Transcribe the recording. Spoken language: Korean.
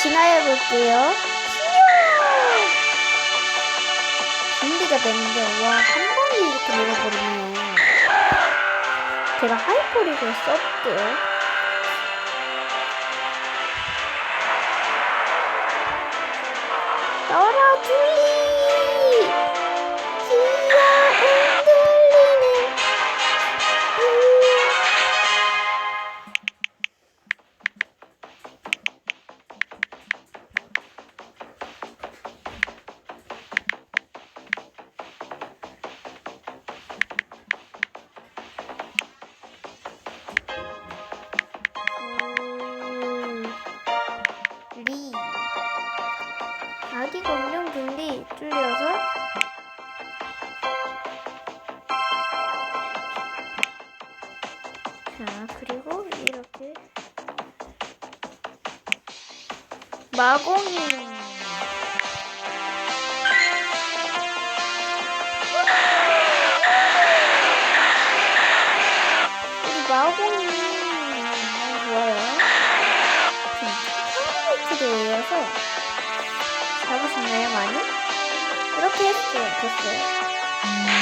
진화해 볼게요. 준비가 되는데 와 한 번에 이렇게 내려버리네요. 제가 하이퍼릭을 써볼게요. 둘리! 아기 공룡 둘리 줄여서. 자 그리고 이렇게. 마공이. 우리 마공이 너무 좋아요. 파워레이트를 올려서 잡으셨나요 많이? 이렇게 했어요 됐어요